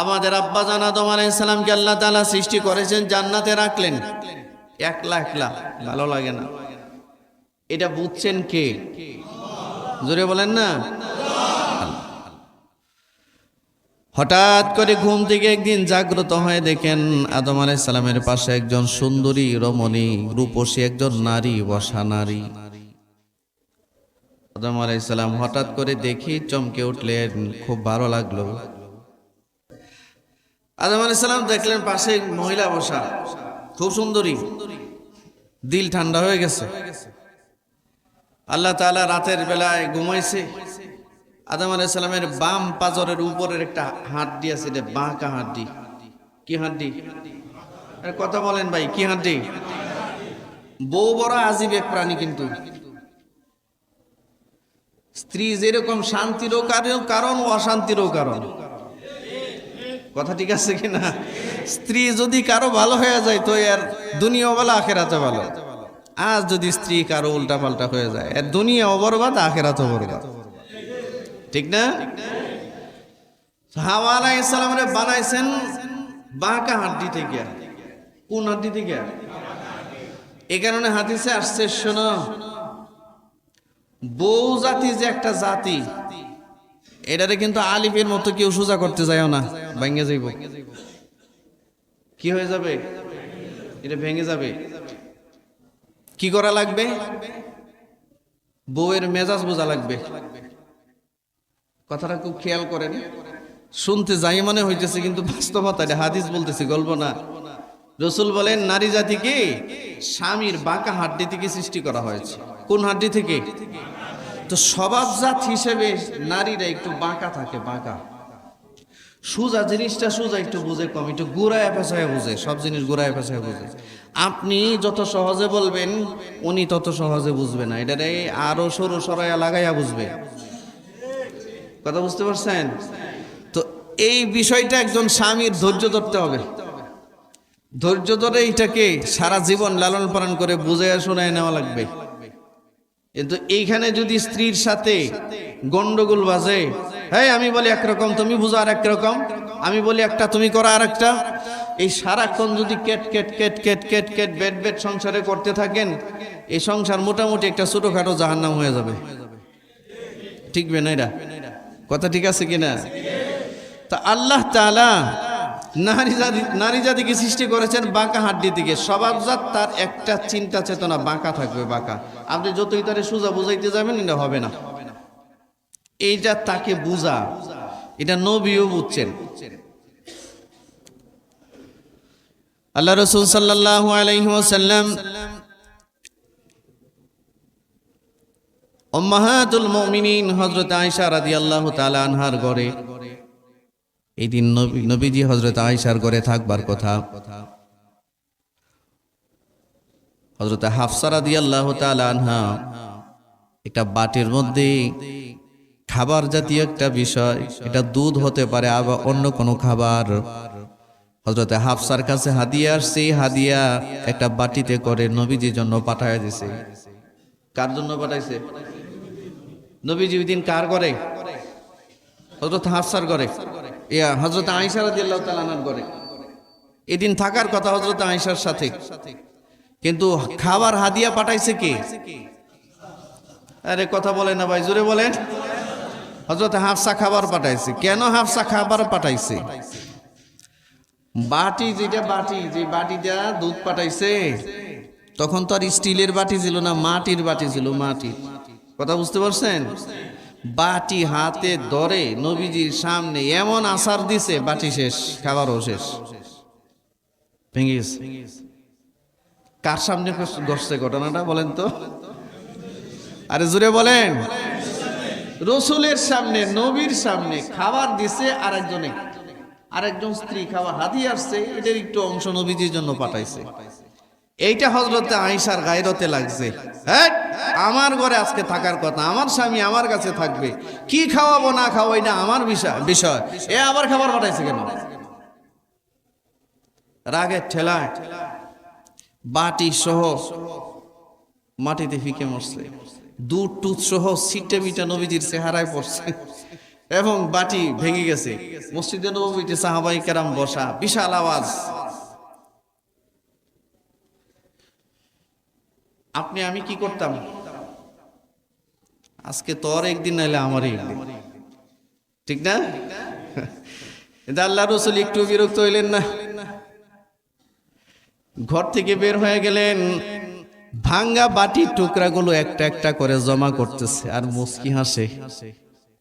আমাদের আব্বা জান আদম আলাইসালামকে আল্লাহ তাআলা সৃষ্টি করেছেন, জান্নাতে রাখলেন। একলা একলা, ভালো লাগে না। এটা বুঝছেন কে? জোরে বলেন না। হঠাৎ করে ঘুম থেকে একদিন জাগ্রত হয়ে দেখেন আদম আলাইসালামের পাশে একজন সুন্দরী, রমণী, রূপসী একজন নারী, বসা নারী। আদম আলাইসালাম হঠাৎ করে দেখি চমকে উঠলেন, খুব ভালো লাগল। আদম আলাইসালাম দেখলেন পাশে মহিলা বসা। খুব সুন্দরী। দিল ঠান্ডা হয়ে গেছে। আল্লাহ তাআলা রাতের বেলায় ঘুমাইছে। আদম আলাইসালামের বাম পাজরের উপরের একটা হাড্ডি আছে, এটা বাঁকা হাড্ডি। কি হাড্ডি? কথা বলেন ভাই, কি হাড্ডি? বউ বড় আজীব এক প্রাণী কিন্তু। স্ত্রী যেরকম শান্তিরও কারণ কারণ অশান্তিরও কারণ। কথা ঠিক আছে কিনা? স্ত্রী যদি কারও ভালো হয়ে যায়, তো এর দুনিয়া ভালো আখেরাতে ভালো। আজ যদি স্ত্রী কারও উল্টা পাল্টা হয়ে যায়, এর দুনিয়া অবরবাদ আখেরাতে বরবাদ ঠিক না? হাওয়া আলাইহিস সালামরে বানাইছেন বাঁকা হাড্ডি থেকে। কোন হাড্ডি থেকে? এই কারণে হাদিসে আসছে, শোনো বউ জাতি যে একটা জাতি এটারে কিন্তু আলিফের মতো কেউ সোজা করতে যায়ও না, ভেঙে যাইব। কি হয়ে যাবে? এটা ভেঙে যাবে। কি করা লাগবে? বউয়ের মেজাজ বোঝা লাগবে। কথাটা খুব খেয়াল করেন। শুনতে যাই মনে হইতেছে, কিন্তু বাস্তবতা হাদিস বলতেছি, গল্প না। রসুল বলেন, নারী জাতিকে স্বামীর বাঁকা হাড্ডি থেকে সৃষ্টি করা হয়েছে? কোন হাড্ডি থেকে? তো স্বভাবজাত হিসেবে নারীরা একটু বাঁকা থাকে, বাঁকা। সোজা জিনিসটা সোজা একটু বুঝে কম, একটু গোড়ায় পেঁচায় বুঝে, সব জিনিস গোড়ায় পেঁচায় বুঝে। আপনি যত সহজে বলবেন, উনি তত সহজে বুঝবে না। এটারে আরও সরু সরাইয়া লাগাইয়া বুঝবে। কথা বুঝতে পারছেন? তো এই বিষয়টা একজন স্বামীর ধৈর্য ধরতে হবে। ধৈর্য ধরে এইটাকে সারা জীবন লালন পালন করে বুঝে শোনায় নেওয়া লাগবে। কিন্তু এইখানে যদি স্ত্রীর সাথে গন্ডগোল বাজে হ্যাঁ আমি বলি একরকম তুমি বুঝো আর একরকম আমি বলি একটা, তুমি করো আর একটা এই সারাক্ষণ যদি কেট কেট কেট কেট কেট কেট, বেট বেট সংসারে করতে থাকেন, এই সংসার মোটামুটি একটা ছোটখাটো জাহান্নাম হয়ে যাবে। ঠিক না এরা কথা ঠিক আছে কিনা? তা আল্লাহ তাআলা নারী জাতি, নারী জাতিকে সৃষ্টি করেছেন বাঁকা হাড্ডি থেকে। স্বভাবজাত তার একটা চিন্তা চেতনা বাঁকা থাকবে, বাঁকা। আপনি যতই তারে সোজা বুঝাইতে যাবেন, এটা হবে না। এইটা তাকে বুঝা। এটা নবীও বুঝছেন। আল্লাহ রসুল সাল্লাহ আলাইসাল্লাম ওম্মাহাতুল মুমিনিন হযরত আয়েশা রাদিয়াল্লাহু তাআলা আনহার ঘরে এই দিন নবীজি হযরত আয়েশার ঘরে থাকবার কথা। হযরত হাফসা রাদিয়াল্লাহু তাআলা আনহা একটা বাটির মধ্যে খাবার জাতীয় একটা বিষয়, এটা দুধ হতে পারে আবার অন্য কোনো খাবার। হজরতে হাফসার কাছে হাদিয়া আসছে, এই হাদিয়া একটা বাটিতে করে নবীজির জন্য পাঠায় দিছে। কার জন্য পাঠাইছে? নবীজি ওই দিন কার করে হজরত হাফসার করে ইয়া হজরত আইসা রাদিয়াল্লাহু তাআলার করে এদিন থাকার কথা হজরত আইসার সাথে। কিন্তু খাবার হাদিয়া পাঠাইছে কে? আরে, কথা বলে না ভাই, জোরে বলেন। হজরত হাফসা খাবার পাঠাইছে। কেন হাফসা খাবার পাঠাইছে? বাটি, যেটা বাটি, যে বাটিটা দুধ পাঠাইছে, তখন তো আর স্টিলের বাটি ছিল না, মাটির বাটি ছিল, মাটির। কথা বুঝতে পারছেন? বাটি হাতে ধরে নবীজির সামনে এমন আসার দিছে, বাটি শেষ, খাবারও শেষ। ভেঙে কার সামনে ঘটছে ঘটনাটা বলেন তো? আরে জুড়ে বলেন। রসুলের সামনে, নবীর সামনে খাবার দিছে আরেকজনে। আরেকজন স্ত্রী খাবার হাতি আসছে, এটার একটু অংশ নবীজির জন্য পাঠাইছে। এইটা হজরতে আইসার গায়রতে লাগছে। হ্যাঁ? আমার ঘরে আজকে থাকার কথা, আমার স্বামী আমার কাছে থাকবে। কি খাওয়াবো, না খাওয়াবো, এটা আমার বিষয় বিষয়। এ আবার খাবার পাঠাইছে কেন? রাগের ঠেলায় বাটি সহ মাটিতে ফিকে মরছে। দুধ, টুথ সহ সিটে মিটা নবীজির চেহারায় পড়ছে। এবং বাটি ভেঙে গেছে। মসজিদে নবীতে সাহাবাই কেরাম বসা, বিশাল আওয়াজ। আপনি, আমি কি করতাম? আজকে তোর একদিন নাইলে আমারই একদিন। ঠিক না? এটা আল্লাহ রসুল একটু বিরক্ত হইলেন না। ঘর থেকে বের হয়ে গেলেন, ভাঙ্গা বাটির টুকরাগুলো একটা একটা করে জমা করতেছে, আর মুস্কি হাসে।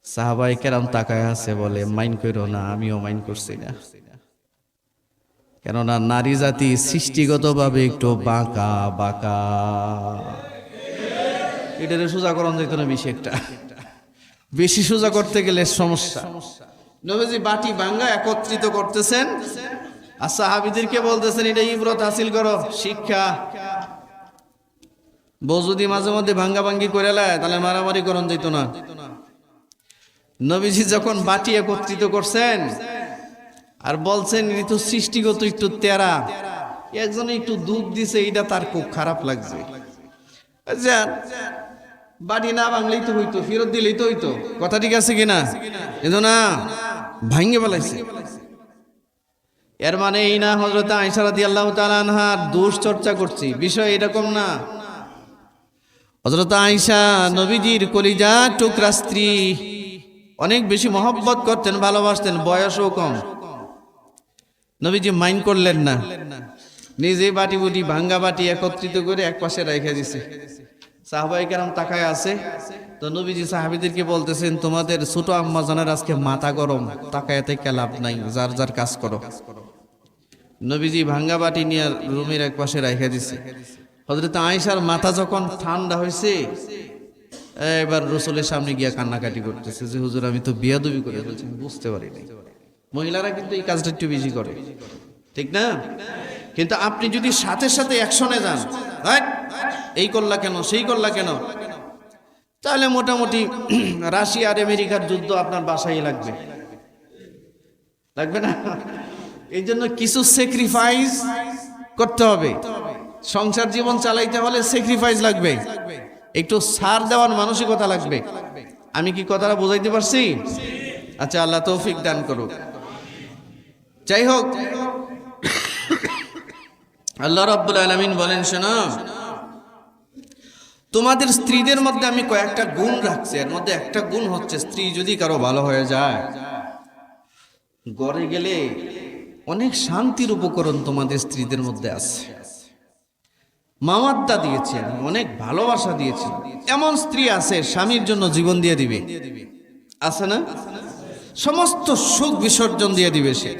সাহাবাই কেরাম তাকায় আছে বলে মাইন করো না, আমিও মাইন করছি না। কেননা নারী জাতি সৃষ্টিগতভাবে একটু বাঁকা বাঁকা। এটারে সোজা করণ না বেশি একটা। বেশি সোজা করতে গেলে সমস্যা। নবীজি বাটি বাঙ্গা একত্রিত করতেছেন। আর সাহাবিদেরকে বলতেছেন, এটা ইব্রত হাসিল করো, শিক্ষা। বউ যদি মাঝে মধ্যে ভাঙ্গা ভাঙ্গি করে লায়, তাহলে মারামারি করণ যেত না। নবীজি যখন বাটি একত্রিত করছেন আর বলছেন ঋতু সৃষ্টিগত, একটু তেরা। একজনে একটু দুধ দিছে এটা তার খুব খারাপ লাগছে। আচ্ছা বাড়ি না ভাঙলেই তো হইতো, ফেরত দিলেই তো হইতো। কথা ঠিক আছে কিনা? কিন্তু না ভাঙ্গে বলাইছে এর মানে এই না হজরত আইসারাদি আল্লাহ তালানহার দোষ চর্চা করছি। বিষয় এরকম না। হজরত আইসা নবীজির কলিজা, টুকরা স্ত্রী, অনেক বেশি মহব্বত করতেন, ভালোবাসতেন, বয়সও কম। নবীজি মাইন্ড করলেন না। নিজে বাটি বুটি ভাঙ্গা বাটি একত্রিত করে এক পাশে রেখে দিছে। সাহাবাই কেরাম তাকায় আছে। তো নবীজি সাহাবিদেরকে বলতেছেন, তোমাদের ছোট আম্মা জানার আজকে মাথা গরম। তাকায় থেকে লাভ নাই। যার যার কাজ করো। নবীজি ভাঙ্গা বাটি নিয়ে রুমের এক পাশে রেখে দিছে। হজরত আয়েশার মাথা যখন ঠান্ডা হয়েছে এবার রসুলের সামনে গিয়া কান্নাকাটি করতেছে যে, হুজুর, আমি তো বিয়াদবি করে বুঝতে পারিনি মহিলারা কিন্তু এই কাজটা একটু বেশি করে। ঠিক না? কিন্তু আপনি যদি সাথে সাথে অ্যাকশনে যান "হাট, এই করলা কেন সেই করলা কেন? তাহলে মোটামুটি রাশিয়া আর আমেরিকার যুদ্ধ আপনার বাসায় লাগবে। লাগবে না? এই জন্য কিছু স্যাক্রিফাইস করতে হবে। সংসার জীবন চালাইতে হলে স্যাক্রিফাইস লাগবে। একটু সার দেওয়ার মানসিকতা লাগবে। আমি কি কথাটা বোঝাইতে পারছি? আচ্ছা আল্লাহ তৌফিক দান করুক। যাই হোক আল্লাহ রাব্বুল আলামিন বলেন, শোনো, তোমাদের স্ত্রীদের মধ্যে আমি কয়েকটা গুণ রাখছি। এর মধ্যে একটা গুণ হচ্ছে, স্ত্রী যদি কারও ভালো হয়ে যায়, গড়ে গেলে অনেক শান্তির উপকরণ তোমাদের স্ত্রীদের মধ্যে আছে। মামাত্তা দিয়েছি আমি অনেক ভালোবাসা দিয়েছি এমন স্ত্রী আছে, স্বামীর জন্য জীবন দিয়ে দিবে। আছে না? সমস্ত সুখ বিসর্জন দিয়ে দিবে সে।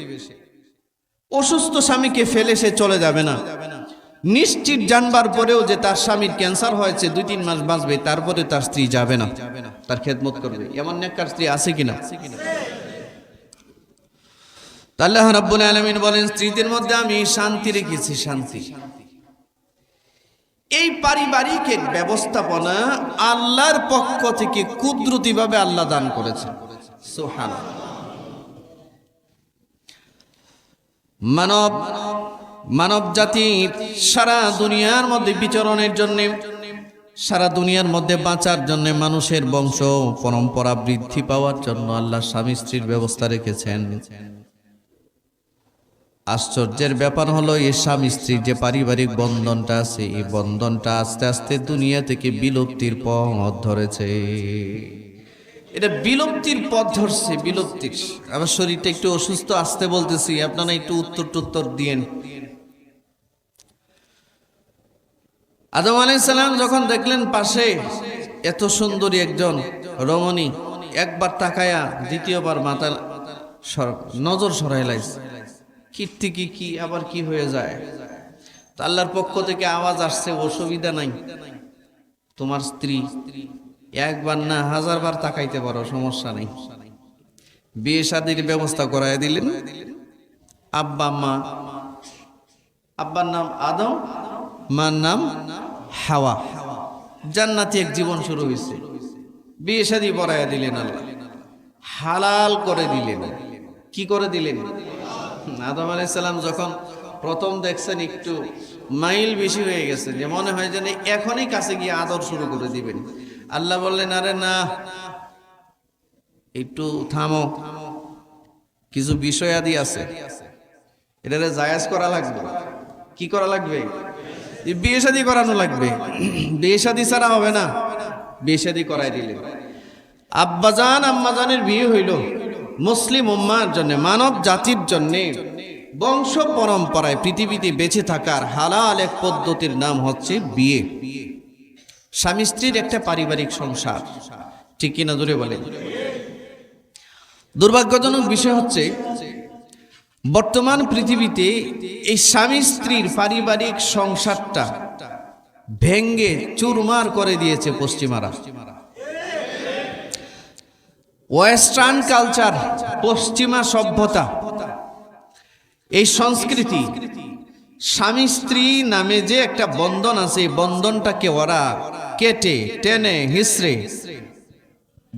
অসুস্থ স্বামীকে ফেলে সে চলে যাবে না। নিশ্চিত জানবার পরেও যে তার স্বামীর ক্যান্সার হয়েছে, দুই তিন মাস বাঁচবে, তারপরে তার স্ত্রী যাবে না। তার খেদমত করবে। এমন নেককার স্ত্রী আছে কিনা? তা আল্লাহ রাব্বুল আলামিন বলেন, স্ত্রীদের মধ্যে আমি শান্তি রেখেছি, শান্তি। এই পারিবারিক ব্যবস্থাপনা আল্লাহর পক্ষ থেকে কুদরতিভাবে আল্লাহ দান করেছেন। মানব মানব জাতি সারা দুনিয়ার মধ্যে বিচরণের জন্য, সারা দুনিয়ার মধ্যে বাঁচার জন্য মানুষের বংশ পরম্পরা বৃদ্ধি পাওয়ার জন্য আল্লাহ স্বামী স্ত্রীর ব্যবস্থা রেখেছেন। আশ্চর্যের ব্যাপার হলো এই স্বামী স্ত্রীর যে পারিবারিক বন্ধনটা আছে, এই বন্ধনটা আস্তে আস্তে দুনিয়া থেকে বিলুপ্তির পথ ধরেছে। এটা বিলুপ্তির পথ ধরছে, বিলুপ্তির। আমার শরীরটা একটু অসুস্থ আসতে বলতেছি, আপনারা একটু উত্তর টুত্তর দিয়েন। আদম আলাইসাল্লাম যখন দেখলেন পাশে এত সুন্দরী একজন রমণী, একবার তাকায়া দ্বিতীয়বার মাথা নজর সরাই লাইছে। কীর্তি কি কি, আবার কি হয়ে যায়? আল্লাহর পক্ষ থেকে আওয়াজ আসছে, অসুবিধা নাই। তোমার স্ত্রী একবার না, হাজারবার তাকাইতে পারো, সমস্যা নেই। বিয়ে শাদির ব্যবস্থা করায় দিলেন। আব্বা, মা। আব্বার নাম আদম, মার নাম হাওয়া। জান্নাতি এক জীবন শুরু হয়েছে বিয়ে শাদি পড়াইয়া দিলেন আল্লাহ। হালাল করে দিলেন। কি করে দিলেন? আদম আলাইসাল্লাম যখন প্রথম দেখছেন, একটু মাইল বেশি হয়ে গেছে, যে মনে হয় যেন এখনই কাছে গিয়ে আদর শুরু করে দিবেন। আল্লাহ বললেন, আরে না, একটু থামো। কিছু বিষয়াদি আছে। এটারে জায়াজ করা লাগবে। কি করা লাগবে? বিয়ে করানো লাগবে। বিয়ে ছাড়া হবে না। বিয়ে করাই দিলে। আব্বাজান, আম্মাজানের বিয়ে হইল মুসলিম উম্মার জন্য, মানব জাতির জন্যে। বংশ পরম্পরায় পৃথিবীতে বেঁচে থাকার হালাল এক পদ্ধতির নাম হচ্ছে বিয়ে। স্বামী স্ত্রীর একটা পারিবারিক সংসার। ঠিক কিনা জোরে বলে দুর্ভাগ্যজনক বিষয় হচ্ছে, বর্তমান পৃথিবীতে এই স্বামী স্ত্রীর পারিবারিক সংসারটা ভেঙ্গে চুরমার করে দিয়েছে পশ্চিমারা। ওয়েস্টার্ন কালচার, পশ্চিমা সভ্যতা, এই সংস্কৃতি, স্বামী স্ত্রী নামে যে একটা বন্ধন আছে বন্ধনটাকে ওরা কেটে, টেনে হিসড়ে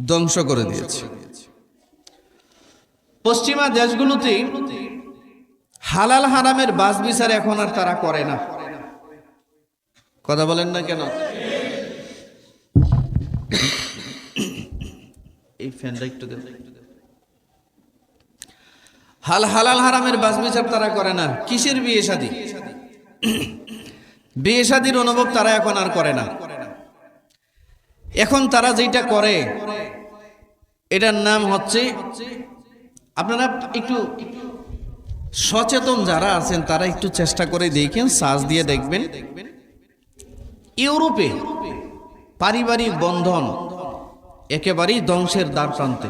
ধ্বংস করে দিয়েছে। পশ্চিমা দেশগুলোতে হালাল হারামের বাস বিচার এখন আর তারা করে না। কথা বলেন না কেন? এই ফ্যানটা একটু দেন। হাল হালাল হারামের বাস বিচার তারা করে না। কিসের বিয়ে শাদী? বিয়ে শাদীর অনুভব তারা এখন আর করে না। এখন তারা যেটা করে, এটার নাম হচ্ছে, আপনারা একটু সচেতন যারা আছেন, তারা একটু চেষ্টা করে দেখেন, সাজ দিয়ে দেখবেন। ইউরোপে পারিবারিক বন্ধন একেবারেই ধ্বংসের দ্বার প্রান্তে।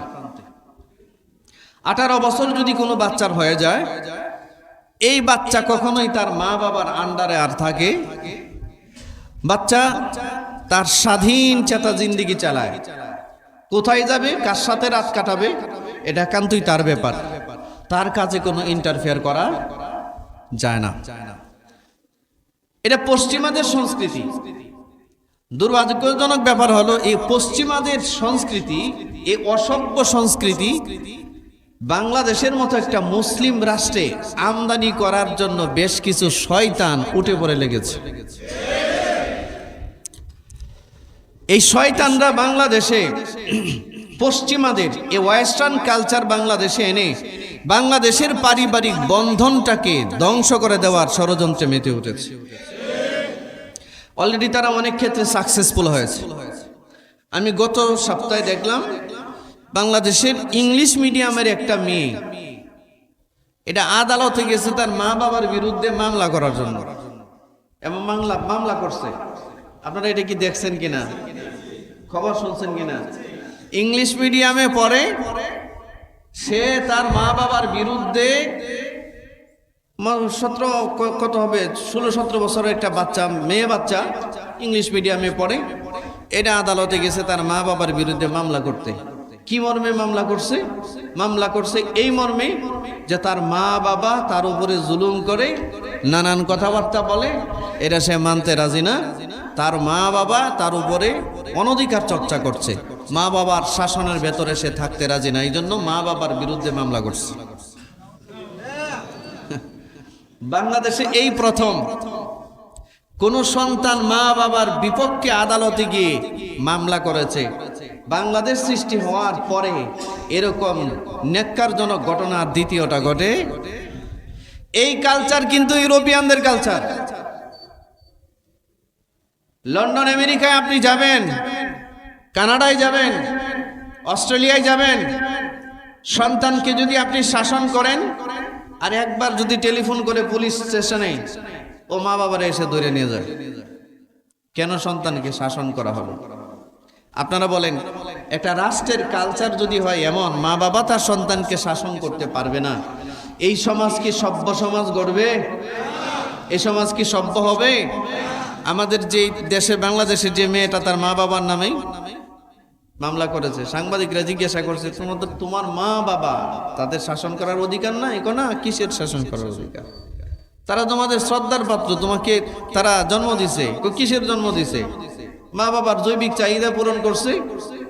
আঠারো বছর যদি কোনো বাচ্চার হয়ে যায়, এই বাচ্চা কখনোই তার মা বাবার আন্ডারে আর থাকে। বাচ্চা তার স্বাধীন চেতা জিন্দিগি চালায়। কোথায় যাবে? কার সাথে রাত কাটাবে? এটা একান্তই তার ব্যাপার। তার কাজে কোনো ইন্টারফেয়ার করা যায় না। এটা পশ্চিমাদের সংস্কৃতি। দুর্ভাগ্যজনক ব্যাপার হলো, এই পশ্চিমাদের সংস্কৃতি, এই অসভ্য সংস্কৃতি বাংলাদেশের মতো একটা মুসলিম রাষ্ট্রে আমদানি করার জন্য বেশ কিছু শয়তান উঠে পড়ে লেগেছে। এই শয়তানরা বাংলাদেশে, পশ্চিমাদের, এই ওয়েস্টার্ন কালচার বাংলাদেশে এনে বাংলাদেশের পারিবারিক বন্ধনটাকে ধ্বংস করে দেওয়ার ষড়যন্ত্রে মেতে উঠেছে। অলরেডি তারা অনেক ক্ষেত্রে সাকসেসফুল হয়েছে। আমি গত সপ্তাহে দেখলাম, বাংলাদেশের ইংলিশ মিডিয়ামের একটা মেয়ে, এটা আদালতে গেছে তার মা বাবার বিরুদ্ধে মামলা করার জন্য। এবং মামলা মামলা করছে। আপনারা এটা কি দেখছেন কিনা? খবর শুনছেন কিনা? ইংলিশ মিডিয়ামে পড়ে, সে তার মা বাবার বিরুদ্ধে সতেরো কত হবে? ষোলো, সতেরো বছরের একটা বাচ্চা, মেয়ে বাচ্চা ইংলিশ মিডিয়ামে পড়ে। এটা আদালতে গেছে তার মা বাবার বিরুদ্ধে মামলা করতে। কি মর্মে মামলা করছে? মামলা করছে এই মর্মে যে তার মা বাবা তার উপরে জুলুম করে, নানান কথাবার্তা বলে, এটা সে মানতে রাজি না। তার মা বাবা তার উপরে অনধিকার চর্চা করছে। মা বাবার শাসনের ভেতরে সে থাকতে রাজি না এই জন্য মা বাবার বিরুদ্ধে মামলা করছে। বাংলাদেশে এই প্রথম। কোন সন্তান মা বাবার বিপক্ষে আদালতে গিয়ে মামলা করেছে। বাংলাদেশ সৃষ্টি হওয়ার পরে এরকম নেককারজনক ঘটনা দ্বিতীয়টা ঘটে। এই কালচার কিন্তু ইউরোপিয়ানদের কালচার লন্ডন, আমেরিকায় আপনি যাবেন, কানাডায় যাবেন, অস্ট্রেলিয়ায় যাবেন। সন্তানকে যদি আপনি শাসন করেন, আর একবার যদি টেলিফোন করে পুলিশ স্টেশনে, ও মা বাবারা এসে ধরে নিয়ে যায়। কেন সন্তানকে শাসন করা হবে আপনারা বলেন, একটা রাষ্ট্রের কালচার যদি হয় এমন, মা বাবা তার সন্তানকে শাসন করতে পারবে না। এই সমাজ কি সভ্য সমাজ গড়বে? এই সমাজ কি সভ্য হবে? আমাদের যে দেশে বাংলাদেশে যে মেয়েটা তার মা বাবার নামেই মামলা করেছে। সাংবাদিকরা জিজ্ঞাসা করছে, তোমাদের, তোমার মা বাবা তাদের শাসন করার অধিকার নাই? না, কিসের শাসন করার অধিকার? তারা তোমাদের শ্রদ্ধার পাত্র, তোমাকে তারা জন্ম দিছে। কিসের জন্ম দিছে? মা বাবার জৈবিক চাহিদা পূরণ করছে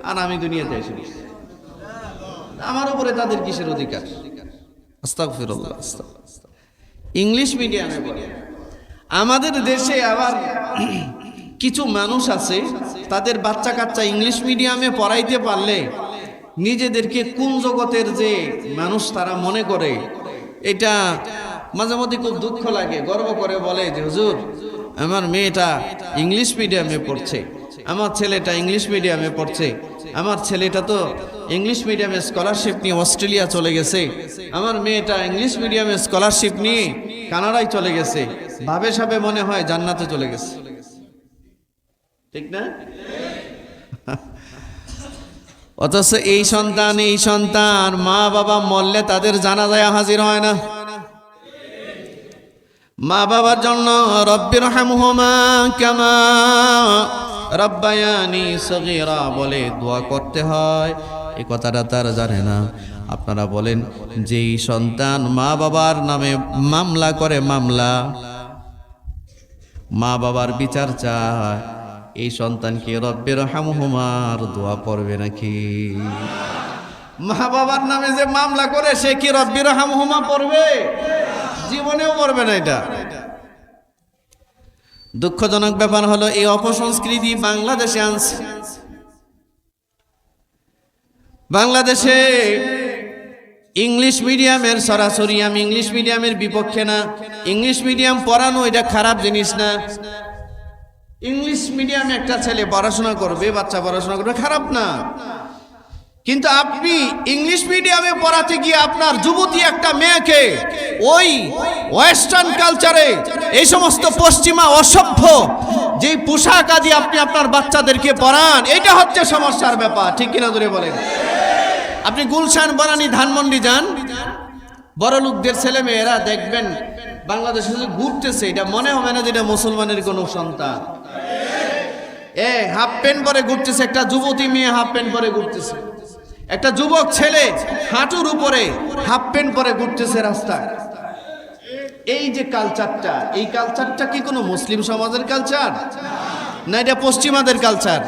আর আমি দুনিয়াতে এসে আমার উপরে তাদের কিসের অধিকার? ইংলিশ মিডিয়ামে পড়ে আমাদের দেশে আবার কিছু মানুষ আছে, তাদের বাচ্চা কাচ্চা ইংলিশ মিডিয়ামে পড়াইতে পারলে নিজেদেরকে কোন জগতের যে মানুষ তারা মনে করে, এটা মাঝে মধ্যে খুব দুঃখ লাগে, গর্ব করে বলে যে, হুজুর, আমার মেয়েটা ইংলিশ মিডিয়ামে পড়ছে, আমার ছেলেটা ইংলিশ মিডিয়ামে পড়ছে, আমার ছেলেটা তো ইংলিশ মিডিয়ামে স্কলারশিপ নিয়ে অস্ট্রেলিয়া চলে গেছে, আমার মেয়েটা ইংলিশ মিডিয়ামে স্কলারশিপ নিয়ে কানাডায় চলে গেছে ভাবে সাবে মনে হয় জান্নাতে চলে গেছে। ঠিক না? অথচ এই সন্তান এই সন্তান মা বাবা মরলে তাদের জানাজায় হাজির হয় না। মা বাবার জন্য রব্বির হামহুমা কামা রব্বায়ানি সগীরা বলে দোয়া করতে হয়। এই কথাটা তারা জানে না। আপনারা বলেন যেই সন্তান মা বাবার নামে মামলা করে মামলা মা বাবার বিচার চায়। এই সন্তানকে রব্বের হামহুমার দোয়া পড়বে নাকি? মা বাবার নামে যে মামলা করে, সে কি রব্বির হামহুমা পড়বে? জীবনেও পড়বে না এটা। দুঃখজনক ব্যাপার হলো, এই অপসংস্কৃতি বাংলাদেশে আনছে। বাংলাদেশে ইংলিশ মিডিয়ামের, সরাসরি আমি ইংলিশ মিডিয়ামের বিপক্ষে না। ইংলিশ মিডিয়াম পড়ানো এটা খারাপ জিনিস না। ইংলিশ মিডিয়ামে একটা ছেলে পড়াশোনা করবে, বাচ্চা পড়াশোনা করবে, খারাপ না। কিন্তু আপনি ইংলিশ মিডিয়ামে পড়াতে গিয়ে আপনার যুবতী একটা মেয়েকে ওই ওয়েস্টার্ন কালচারে, এই সমস্ত পশ্চিমা অসভ্য, যেই পোশাক আদি আপনি আপনার বাচ্চাদেরকে পড়ান এটা হচ্ছে সমস্যার ব্যাপার। ঠিক কিনা ধরে বলেন? আপনি গুলশান, বনানি, ধানমন্ডি যান। বড় লোকদের ছেলে মেয়েরা দেখবেন বাংলাদেশে যে ঘুরতেছে, এটা মনে হবে না যে এটা মুসলমানের কোনো সন্তান। এ, হাফ প্যান্ট পরে ঘুরতেছে, একটা যুবতী মেয়ে হাফ প্যান্ট পরে ঘুরতেছে। একটা যুবক ছেলে হাঁটুর উপরে হাফ প্যান্ট পরে ঘুরতেছে রাস্তায়। এই যে কালচারটা এই কালচারটা কি কোনো মুসলিম সমাজের কালচার না, এটা পশ্চিমাদের কালচার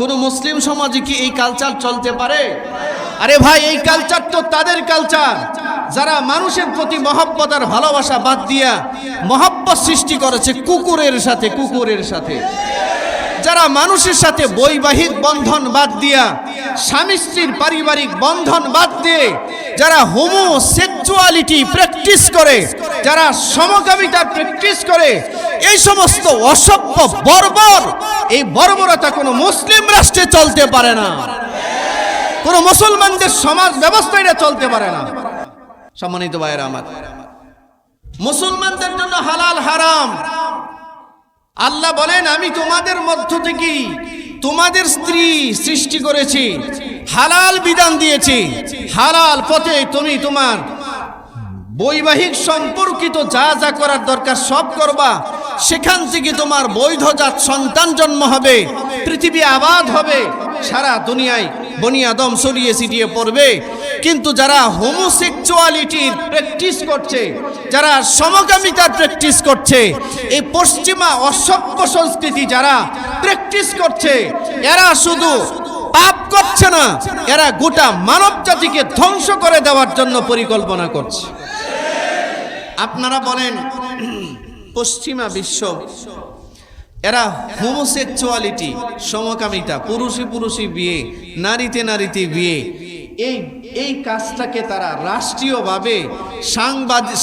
কোনো মুসলিম সমাজে কি এই কালচার চলতে পারে? আরে ভাই, এই কালচার তো তাদের কালচার যারা মানুষের প্রতি মহব্বত আর ভালোবাসা বাদ দিয়া মহব্বত সৃষ্টি করেছে কুকুরের সাথে কুকুরের সাথে। যারা মানুষের সাথে বৈবাহিক বন্ধন বাদ দিয়া, স্বামী স্ত্রীর পারিবারিক বন্ধন বাদ দিয়ে, যারা হোমোসেক্সুয়ালিটি প্র্যাকটিস করে, যারা সমকামিতার প্র্যাকটিস করে, এই সমস্ত অসভ্য বর্বর, এই বর্বরতা কোনো মুসলিম রাষ্ট্রে চলতে পারে না। কোনো মুসলমানদের সমাজ ব্যবস্থা এটা চলতে পারে না। সম্মানিত ভাইয়েরা আমার, মুসলমানদের জন্য হালাল হারাম। আল্লাহ বলেন, আমি তোমাদের মধ্য থেকে তোমাদের স্ত্রী সৃষ্টি করেছি, হালাল বিধান দিয়েছি, হালাল পথে তুমি তোমার বৈবাহিক সম্পর্কিত যা যা করার দরকার সব করবা সেখান থেকে তোমার বৈধজাত সন্তান জন্ম হবে। পৃথিবী আবাদ হবে। সারা দুনিয়ায় বনিয়াদম সরিয়ে ছিটিয়ে পড়বে। কিন্তু যারা হোমোসেক্সুয়ালিটির প্র্যাকটিস করছে, যারা সমকামিতার প্র্যাকটিস করছে, এই পশ্চিমা অসভ্য সংস্কৃতি যারা প্র্যাকটিস করছে, এরা শুধু পাপ করছে না, এরা গোটা মানব জাতিকে ধ্বংস করে দেওয়ার জন্য পরিকল্পনা করছে। আপনারা বলেন পশ্চিমা বিশ্ব। এরা হোমোসেক্সুয়ালিটি সমকামিতা, পুরুষে পুরুষে বিয়ে, নারীতে নারীতে বিয়ে। এই এই কাজটাকে তারা রাষ্ট্রীয়ভাবে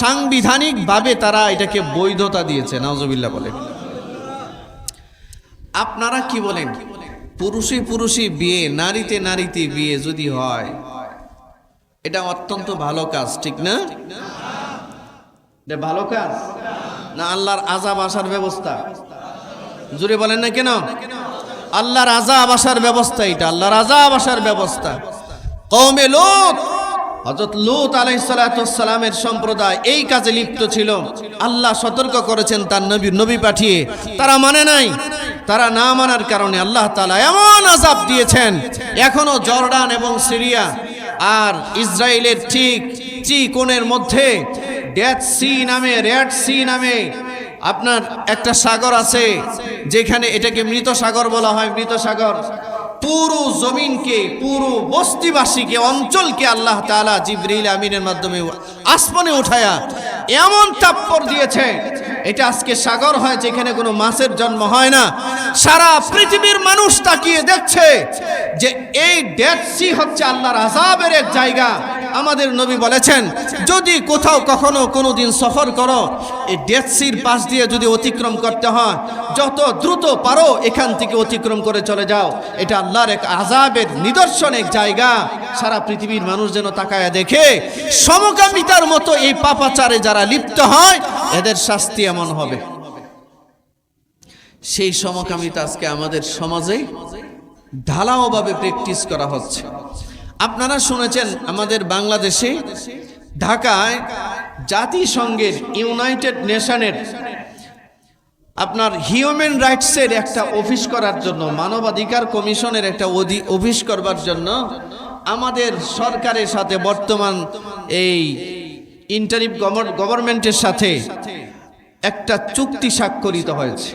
সাংবিধানিকভাবে তারা এটাকে বৈধতা দিয়েছে নজবিল্লা বলে। আপনারা কি বলেন? পুরুষে পুরুষে বিয়ে, নারীতে নারীতে বিয়ে যদি হয়, এটা অত্যন্ত ভালো কাজ, ঠিক না? এটা ভালো কাজ? না আল্লাহর আজাব আসার ব্যবস্থা? জুড়ে বলেন না কেন? আল্লাহর আজাব আসার ব্যবস্থা এটা, আল্লাহর আজাব আসার ব্যবস্থা। কৌমে লোক হজরত লুত আলাইসালামের সম্প্রদায় এই কাজে লিপ্ত ছিল। আল্লাহ সতর্ক করেছেন তার নবী নবী পাঠিয়ে। তারা মানে নাই, তারা না মানার কারণে আল্লাহ তালা এমন আজাব দিয়েছেন। এখনও জর্ডান এবং সিরিয়া আর ইসরায়েলের ঠিক চি কোণের মধ্যে ডেথ সি নামে রেড সি নামে আপনার একটা সাগর আছে, যেখানে এটাকে মৃত সাগর বলা হয়, মৃত সাগর। পুরো জমিনকে, পুরো বস্তিবাসীকে, অঞ্চলকে আল্লাহ তালা জিবরিল আমিনের মাধ্যমে আসমনে উঠায়া এমন তাপ্পর দিয়েছে এটা আজকে সাগর হয়েছে এখানে কোনো মাছের জন্ম হয় না। সারা পৃথিবীর মানুষ তাকিয়ে দেখছে যে এই ডেড সি হচ্ছে আল্লাহর আজাবের এক জায়গা। আমাদের নবী বলেছেন, যদি কোথাও কখনো কোনো দিন সফর করো, এই ডেড সির পাশ দিয়ে যদি অতিক্রম করতে হয়, যত দ্রুত পারো এখান থেকে অতিক্রম করে চলে যাও। এটা আল্লাহর এক আজাবের নিদর্শন, এক জায়গা। সারা পৃথিবীর মানুষ যেন তাকায় দেখে, সমকামিতার মতো এই পাপাচারে যারা লিপ্ত হয় এদের শাস্তি এমন হবে। সেই সমকামিতা আজকে আমাদের সমাজে ঢালাওভাবে প্র্যাকটিস করা হচ্ছে। আপনারা শুনেছেন আমাদের বাংলাদেশে ঢাকায় জাতিসংঘের ইউনাইটেড নেশনের আপনার হিউম্যান রাইটসের একটা অফিস করার জন্য, মানবাধিকার কমিশনের একটা অফিস করবার জন্য আমাদের সরকারের সাথে বর্তমান এই ইন্টারিম গভর্নমেন্টের সাথে একটা চুক্তি স্বাক্ষরিত হয়েছে।